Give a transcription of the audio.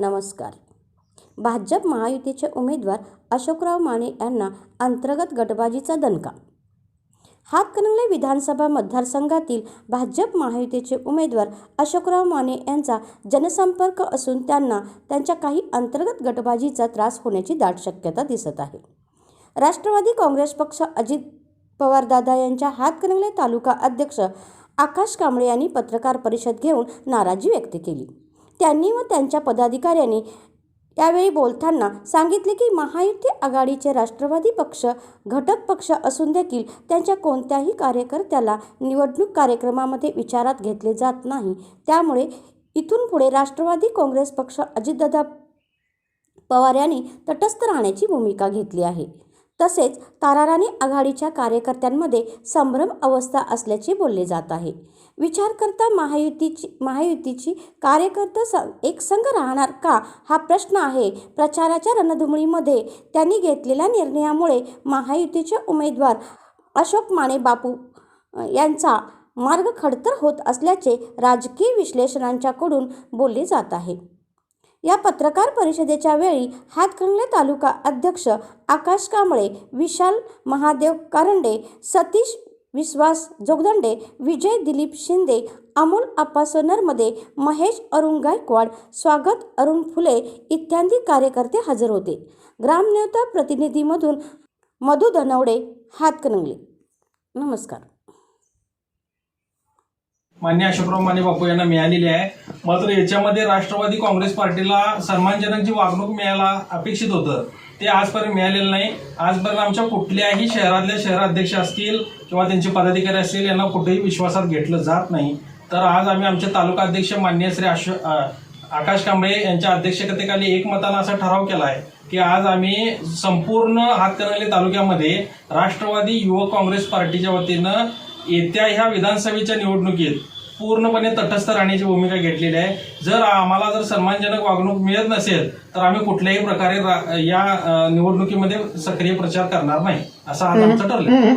नमस्कार. भाजप महायुतीचे उमेदवार अशोकराव माने यांना अंतर्गत गटबाजीचा दणका. हातकणंगले विधानसभा मतदारसंघातील भाजप महायुतीचे उमेदवार अशोकराव माने यांचा जनसंपर्क असून त्यांना त्यांच्या काही अंतर्गत गटबाजीचा त्रास होण्याची दाट शक्यता दिसत आहे. राष्ट्रवादी काँग्रेस पक्ष अजित पवारदादा यांच्या हातकणंगले तालुका अध्यक्ष आकाश कांबळे यांनी पत्रकार परिषद घेऊन नाराजी व्यक्त केली. त्यांनी व त्यांच्या पदाधिकाऱ्यांनी यावेळी बोलताना सांगितले की महायुती आघाडीचे राष्ट्रवादी पक्ष घटक पक्ष असून देखील त्यांच्या कोणत्याही कार्यकर्त्याला निवडणूक कार्यक्रमामध्ये विचारात घेतले जात नाही. त्यामुळे इथून पुढे राष्ट्रवादी काँग्रेस पक्ष अजितदादा पवार यांनी तटस्थ राहण्याची भूमिका घेतली आहे. तसेच ताराराणी आघाडीच्या कार्यकर्त्यांमध्ये संभ्रम अवस्था असल्याचे बोलले जात आहे. विचार करता महायुतीची महायुतीची कार्यकर्ता स एक संघ राहणार का हा प्रश्न आहे. प्रचाराच्या रणधुमळीमध्ये त्यांनी घेतलेल्या निर्णयामुळे महायुतीचे उमेदवार अशोक माने बापू यांचा मार्ग खडतर होत असल्याचे राजकीय विश्लेषणांच्याकडून बोलले जात आहे. या पत्रकार परिषदेच्या वेळी हातकणंगले तालुका अध्यक्ष आकाश कांबळे विशाल महादेव कारंडे सतीश विश्वास जोगदंडे विजय दिलीप शिंदे अमोल आप्पा नरमध्ये महेश अरुण गायकवाड स्वागत अरुण फुले इत्यादी कार्यकर्ते हजर होते. ग्रामनेता प्रतिनिधीमधून मधु धनवडे हातकणंगले. नमस्कार. मान्य अशोकराव माने बापू यांना मिळालेली आहे. मात्र याच्यामध्ये राष्ट्रवादी काँग्रेस पार्टीला सन्मानजनक जी वागणूक मिळायला अपेक्षित होतं. ते आजपर्यंत मिळालेलं नाही. आजपर्यंत आमच्या कुठल्याही शहरातल्या शहराध्यक्ष असतील किंवा त्यांचे पदाधिकारी असतील यांना कुठेही विश्वासात घेतलं जात नाही. तर आज आम्ही आमचे तालुका अध्यक्ष मान्य श्री अशो आकाश कांबळे यांच्या अध्यक्षतेखाली एकमतानं असा ठराव केला आहे की आज आम्ही संपूर्ण हातकणंगले तालुक्यामध्ये राष्ट्रवादी युवक काँग्रेस पार्टीच्या वतीनं येत्या ह्या विधानसभेच्या निवडणुकीत पूर्णपणे तटस्थ राहण्याची भूमिका घेतलेली आहे. जर आम्हाला जर सन्मानजनक वागणूक मिळत नसेल तर आम्ही कुठल्याही प्रकारे या निवडणुकीमध्ये सक्रिय प्रचार करणार नाही असं आज आमचं ठरलं